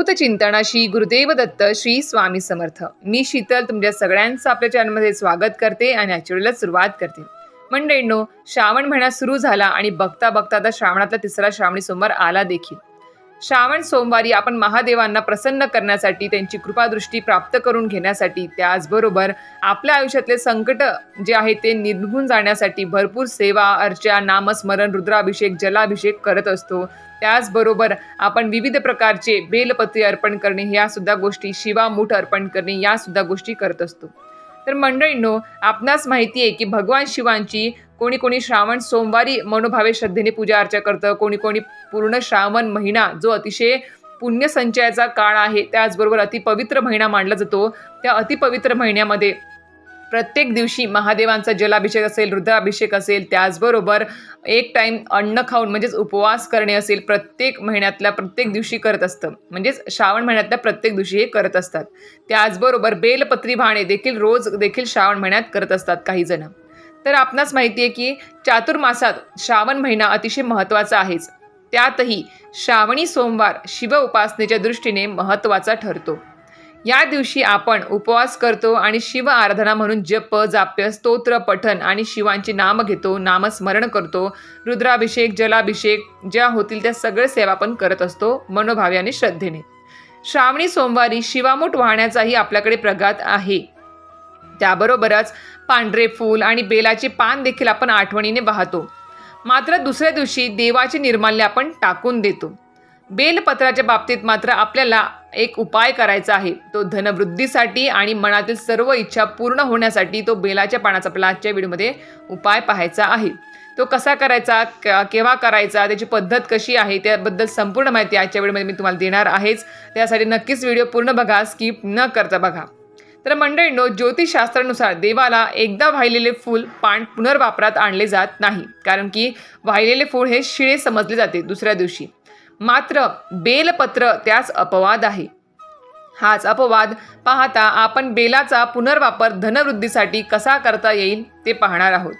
अवधूत चिंतनाशी गुरुदेव दत्त श्री स्वामी समर्थ. मी शीतल तुमच्या सगळ्यांचं आपल्या चॅनलमध्ये स्वागत करते आणि आजच्या सुरुवात करते. मंडळींनो श्रावण महिना सुरू झाला आणि बघता बघता आता श्रावणातला तिसरा श्रावणी सोमवार आला देखील. श्रावण सोमवारी आपण महादेवांना प्रसन्न करण्यासाठी त्यांची कृपादृष्टी प्राप्त करून घेण्यासाठी त्याचबरोबर आपल्या आयुष्यातले संकट जे आहे ते निघून जाण्यासाठी भरपूर सेवा अर्चा नामस्मरण रुद्राभिषेक जलाभिषेक करत असतो. त्याचबरोबर आपण विविध प्रकारचे बेलपत्री अर्पण करणे ह्या सुद्धा गोष्टी शिवामूठ अर्पण करणे या सुद्धा गोष्टी करत असतो. तर मंडळींनो आपणास माहिती आहे की भगवान शिवांची कोणी कोणी श्रावण सोमवारी मनोभावे श्रद्धेने पूजा अर्चा करतं कोणी कोणी पूर्ण श्रावण महिना जो अतिशय पुण्य संचयाचा काळ आहे त्याचबरोबर अतिपवित्र महिना मानला जातो. त्या अतिपवित्र महिन्यामध्ये प्रत्येक दिवशी महादेवांचा जलाभिषेक असेल रुद्राभिषेक असेल त्याचबरोबर एक टाईम अन्न खाऊन म्हणजेच उपवास करणे असेल प्रत्येक महिन्यातल्या प्रत्येक दिवशी करत असतं. म्हणजेच श्रावण महिन्यातल्या प्रत्येक दिवशी हे करत असतात. त्याचबरोबर बेलपत्री भाणे देखील रोज देखील श्रावण महिन्यात करत असतात काही जण. तर आपणास माहिती आहे की चातुर्मासात श्रावण महिना अतिशय महत्त्वाचा आहेच. त्यातही श्रावणी सोमवार शिव उपासनेच्या दृष्टीने महत्त्वाचा ठरतो. या दिवशी आपण उपवास करतो आणि शिव आराधना म्हणून जप जाप्य स्तोत्र पठन आणि शिवांची नाम घेतो नामस्मरण करतो रुद्राभिषेक जलाभिषेक ज्या होतील त्या सगळे सेवा आपण करत असतो मनोभावे आणि श्रद्धेने. श्रावणी सोमवारी शिवामूठ वाहण्याचाही आपल्याकडे प्रघात आहे. त्याबरोबरच पांढरे फूल आणि बेलाचे पान देखील आपण आठवणीने वाहतो. मात्र दुसऱ्या दिवशी देवाचे निर्माल्य आपण टाकून देतो. बेलपत्राच्या बाबतीत मात्र आपल्याला एक उपाय करायचा आहे. तो धनवृद्धीसाठी आणि मनातील सर्व इच्छा पूर्ण होण्यासाठी तो बेलाच्या पानाचा आपल्याला आजच्या व्हिडिओमध्ये उपाय पाहायचा आहे. तो कसा करायचा क- केव्हा करायचा त्याची पद्धत कशी आहे त्याबद्दल संपूर्ण माहिती आजच्या व्हिडिओमध्ये मी तुम्हाला देणार आहेच. त्यासाठी नक्कीच व्हिडिओ पूर्ण बघा स्किप न करता बघा. तर मंडळींनो ज्योतिषशास्त्रानुसार देवाला एकदा वाहिलेले फूल पान पुनर्वापरात आणले जात नाही. कारण की वाहिलेले फूल हे शिळे समजले जाते दुसऱ्या दिवशी. मात्र बेलपत्र त्यास अपवाद आहे. हाच अपवाद पाहता आपण बेलाचा पुनर्वापर धनवृद्धीसाठी कसा करता येईल ते पाहणार आहोत.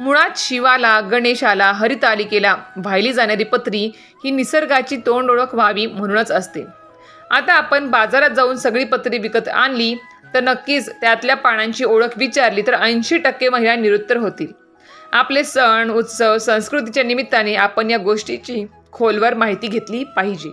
मुळात शिवाला गणेशाला हरितालिकेला वाहिली जाणारी पत्री ही निसर्गाची तोंड ओळख व्हावी म्हणूनच असते. आता आपण बाजारात जाऊन सगळी पत्री विकत आणली तर नक्कीच त्यातल्या पानांची ओळख विचारली तर ऐंशी टक्के महिला निरुत्तर होतील. आपले सण उत्सव संस्कृतीच्या निमित्ताने आपण या गोष्टीची खोलवर माहिती घेतली पाहिजे.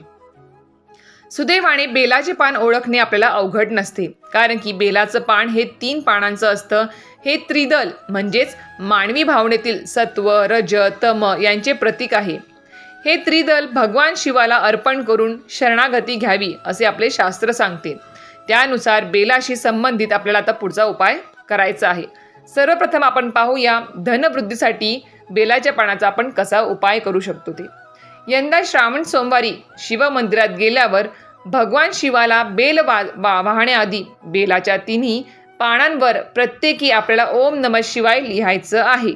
सुदैवाने बेलाचे पान ओळखणे आपल्याला अवघड नसते. कारण की बेलाचं पान हे तीन पानांचं असतं. हे त्रिदल म्हणजेच मानवी भावनेतील सत्व रज तम यांचे प्रतीक आहे. हे त्रिदल भगवान शिवाला अर्पण करून शरणागती घ्यावी असे आपले शास्त्र सांगते. त्यानुसार बेलाशी संबंधित आपल्याला आता पुढचा उपाय करायचा आहे. सर्वप्रथम आपण पाहूया धनवृद्धीसाठी बेलाच्या पानाचा आपण कसा उपाय करू शकतो ते. यंदा श्रावण सोमवारी शिवमंदिरात गेल्यावर भगवान शिवाला बेल वा वा- वाहण्याआधी बेलाच्या तिन्ही पानांवर प्रत्येकी आपल्याला ओम नम शिवाय लिहायचं आहे.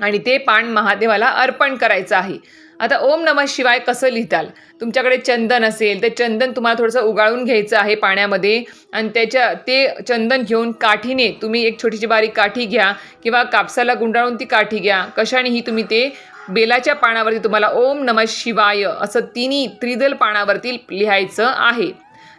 आणि ते पान महादेवाला अर्पण करायचं आहे. आता ओम नम शिवाय कसं लिहिताल? तुमच्याकडे चंदन असेल ते चंदन तुम्हाला थोडंसं उगाळून घ्यायचं आहे पाण्यामध्ये. आणि त्याच्या ते चंदन घेऊन काठीने तुम्ही एक छोटीशी बारीक काठी घ्या किंवा कापसाला गुंडाळून ती काठी घ्या. कशानेही तुम्ही ते बेलाच्या पानावरती तुम्हाला ओम नम शिवाय असं तिन्ही त्रिदल पानावरती लिहायचं आहे.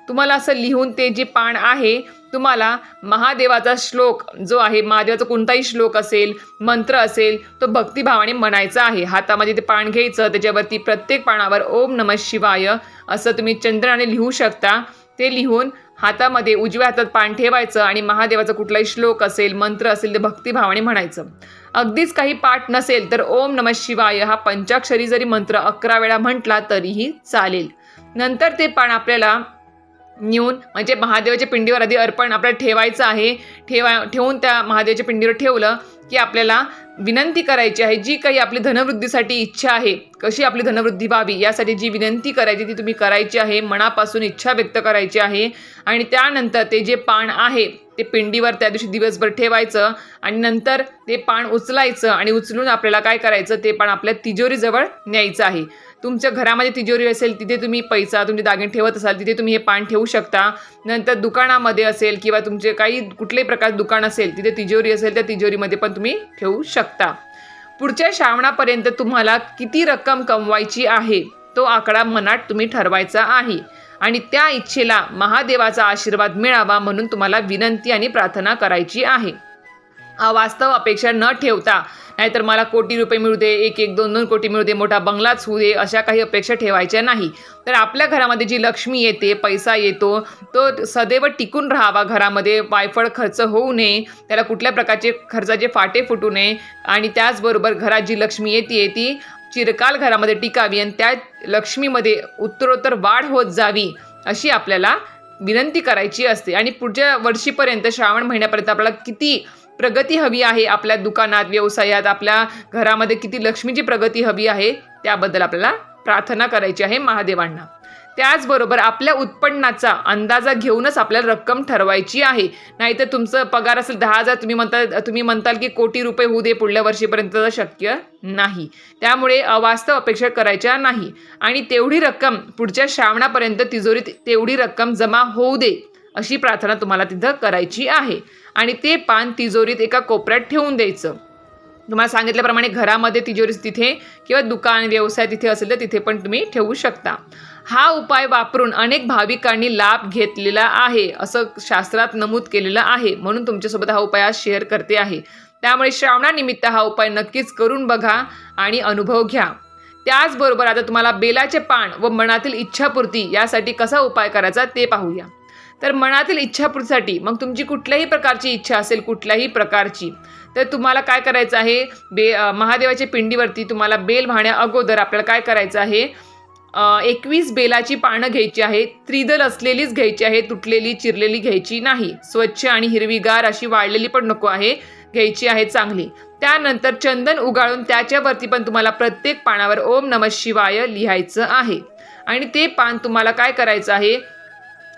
तुम्हाला असं लिहून ते जे पान आहे तुम्हाला महादेवाचा श्लोक जो आहे महादेवाचा कोणताही श्लोक असेल मंत्र असेल तो भक्तिभावाने म्हणायचा आहे. हातामध्ये ते पान घ्यायचं त्याच्यावरती प्रत्येक पानावर ओम नम शिवाय असं तुम्ही चंद्राने लिहू शकता. ते लिहून हातामध्ये उजव्या हातात पान ठेवायचं आणि महादेवाचा कुठलाही श्लोक असेल मंत्र असेल ते भक्तिभावाने म्हणायचं. अगदीच काही पाठ नसेल तर ओम नम शिवाय हा पंचाक्षरी जरी मंत्र अकरा वेळा म्हटला तरीही चालेल. नंतर ते पान आपल्याला नेऊन म्हणजे महादेवाच्या पिंडीवर आधी अर्पण आपल्याला ठेवायचं आहे. ठेवा ठेवून त्या महादेवाच्या पिंडीवर ठेवलं की आपल्याला विनंती करायची आहे. जी काही आपली धनवृद्धीसाठी इच्छा आहे कशी आपली धनवृद्धी व्हावी यासाठी जी विनंती करायची ती तुम्ही करायची आहे. मनापासून इच्छा व्यक्त करायची आहे. आणि त्यानंतर ते जे पान आहे ते पिंडीवर त्या दिवशी दिवसभर ठेवायचं आणि नंतर ते पान उचलायचं आणि उचलून आपल्याला काय करायचं ते पान आपल्या तिजोरीजवळ न्यायचं आहे. तुमच्या घरामध्ये तिजोरी असेल तिथे तुम्ही पैसा तुमचे दागिने ठेवत असाल तिथे तुम्ही हे पान ठेवू शकता. नंतर दुकानामध्ये असेल किंवा तुमचे काही कुठल्याही प्रकारचं दुकान असेल तिथे तिजोरी असेल त्या तिजोरीमध्ये पण तुम्ही ठेवू शकता. पुढच्या श्रावणापर्यंत तुम्हाला किती रक्कम कमवायची आहे तो आकडा मनात तुम्ही ठरवायचा आहे. आणि त्या इच्छेला महादेवाचा आशीर्वाद मिळावा म्हणून तुम्हाला विनंती आणि प्रार्थना करायची आहे. वास्तव अपेक्षा न ठेवता नाहीतर मला कोटी रुपये मिळू दे एक एक दोन दोन कोटी मिळू दे मोठा बंगलाच होऊ दे अशा काही अपेक्षा ठेवायच्या नाही. तर आपल्या घरामध्ये जी लक्ष्मी येते पैसा येतो तो सदैव टिकून राहावा घरामध्ये वायफळ खर्च होऊ नये त्याला कुठल्या प्रकारचे खर्चाचे फाटे फुटू नये आणि त्याचबरोबर घरात जी लक्ष्मी येते ती चिरकाल घरामध्ये टिकावी आणि त्या लक्ष्मीमध्ये उत्तरोत्तर वाढ होत जावी अशी आपल्याला विनंती करायची असते. आणि पुढच्या वर्षीपर्यंत श्रावण महिन्यापर्यंत आपल्याला किती प्रगती हवी आहे आपल्या दुकानात व्यवसायात आपल्या घरामध्ये किती लक्ष्मीची प्रगती हवी आहे त्याबद्दल आपल्याला प्रार्थना करायची आहे महादेवांना. त्याचबरोबर आपल्या उत्पन्नाचा अंदाजा घेऊनच आपल्याला रक्कम ठरवायची आहे. नाहीतर तुमचं पगार असेल दहा हजार तुम्ही म्हणता तुम्ही म्हणताल की कोटी रुपये होऊ दे पुढल्या वर्षीपर्यंत तर शक्य नाही. त्यामुळे अवास्तव अपेक्षा करायच्या नाही. आणि तेवढी रक्कम पुढच्या श्रावणापर्यंत तिजोरीत तेवढी रक्कम जमा होऊ दे. अशी प्रार्थना तुम्हाला तिथं करायची आहे. आणि ते पान तिजोरीत एका कोपऱ्यात ठेवून द्यायचं. तुम्हाला सांगितल्याप्रमाणे घरामध्ये तिजोरी तिथे किंवा दुकान व्यवसाय तिथे असेल तर तिथे पण तुम्ही ठेवू शकता. हा उपाय वापरून अनेक भाविकांनी लाभ घेतलेला आहे असं शास्त्रात नमूद केलेलं आहे. म्हणून तुमच्यासोबत हा उपाय आज शेअर करते आहे. त्यामुळे श्रावणानिमित्त हा उपाय नक्कीच करून बघा आणि अनुभव घ्या. त्याचबरोबर आता तुम्हाला बेलाचे पान व मनातील इच्छापूर्ती यासाठी कसा उपाय करायचा ते पाहूया. तर मनातील इच्छापूर्तीसाठी मग तुमची कुठल्याही प्रकारची इच्छा असेल कुठल्याही प्रकारची तर तुम्हाला काय करायचं आहे? बे महादेवाच्या पिंडीवरती तुम्हाला बेल वाहण्या अगोदर आपल्याला काय करायचं आहे? एकवीस बेलाची पानं घ्यायची आहे त्रिदल असलेलीच घ्यायची आहे तुटलेली चिरलेली घ्यायची नाही. स्वच्छ आणि हिरवीगार अशी वाळलेली पण नको आहे घ्यायची आहे चांगली. त्यानंतर चंदन उगाळून त्याच्यावरती पण तुम्हाला प्रत्येक पानावर ओम नम शिवाय लिहायचं आहे. आणि ते पान तुम्हाला काय करायचं आहे?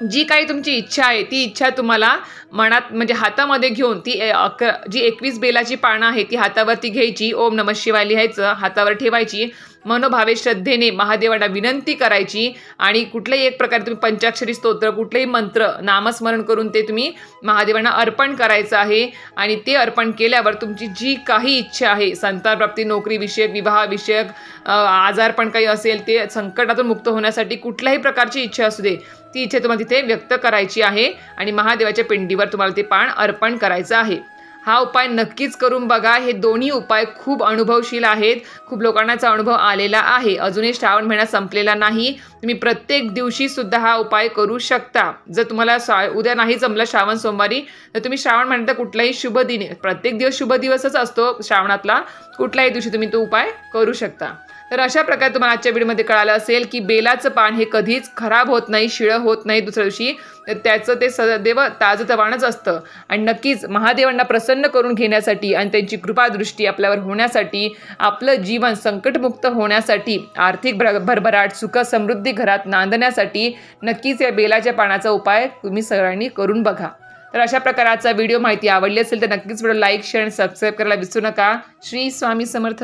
जी काही तुमची इच्छा आहे ती इच्छा तुम्हाला मनात म्हणजे हातामध्ये घेऊन ती अक जी एकवीस बेलाची पानं आहे ती हातावरती घ्यायची. ओम नम शिवाय लिहायचं हातावर ठेवायची. मनोभावे श्रद्धेने महादेवांना विनंती करायची आणि कुठल्याही एक प्रकारे तुम्ही पंचाक्षरी स्तोत्र कुठलेही मंत्र नामस्मरण करून ते तुम्ही महादेवांना अर्पण करायचं आहे. आणि ते अर्पण केल्यावर तुमची जी काही इच्छा आहे संतानप्राप्ती नोकरीविषयक विवाहाविषयक आजार पण काही असेल ते संकटातून मुक्त होण्यासाठी कुठल्याही प्रकारची इच्छा असू दे ती इच्छा तुम्हाला तिथे व्यक्त करायची आहे. आणि महादेवाच्या पिंडीवर तुम्हाला ते पान अर्पण करायचं आहे. हा उपाय नक्कीच करून बघा. हे दोन्ही उपाय खूप अनुभवशील आहेत. खूप लोकांनाचा अनुभव आलेला आहे. अजूनही श्रावण महिना संपलेला नाही. तुम्ही प्रत्येक दिवशी सुद्धा हा उपाय करू शकता. जर तुम्हाला श्रा उद्या नाही जमला श्रावण सोमवारी तर तुम्ही श्रावण महिन्यात कुठलाही शुभ दिन प्रत्येक दिवस शुभ दिवसच असतो श्रावणातला. कुठल्याही दिवशी तुम्ही तो उपाय करू शकता. तर अशा प्रकारे तुम्हाला आजच्या व्हिडिओमध्ये कळालं असेल की बेलाचं पान हे कधीच खराब होत नाही शिळं होत नाही दुसऱ्या दिवशी. तर त्याचं ते सदैव ताजतवाणच असतं. आणि नक्कीच महादेवांना प्रसन्न करून घेण्यासाठी आणि त्यांची कृपादृष्टी आपल्यावर होण्यासाठी आपलं जीवन संकटमुक्त होण्यासाठी आर्थिक भर भरभराट सुख समृद्धी घरात नांदण्यासाठी नक्कीच या बेलाच्या पानाचा उपाय तुम्ही सगळ्यांनी करून बघा. तर अशा प्रकारचा व्हिडिओ माहिती आवडली असेल तर नक्कीच व्हिडिओ लाईक शेअर आणि सबस्क्राईब करायला विसरू नका. श्री स्वामी समर्थ.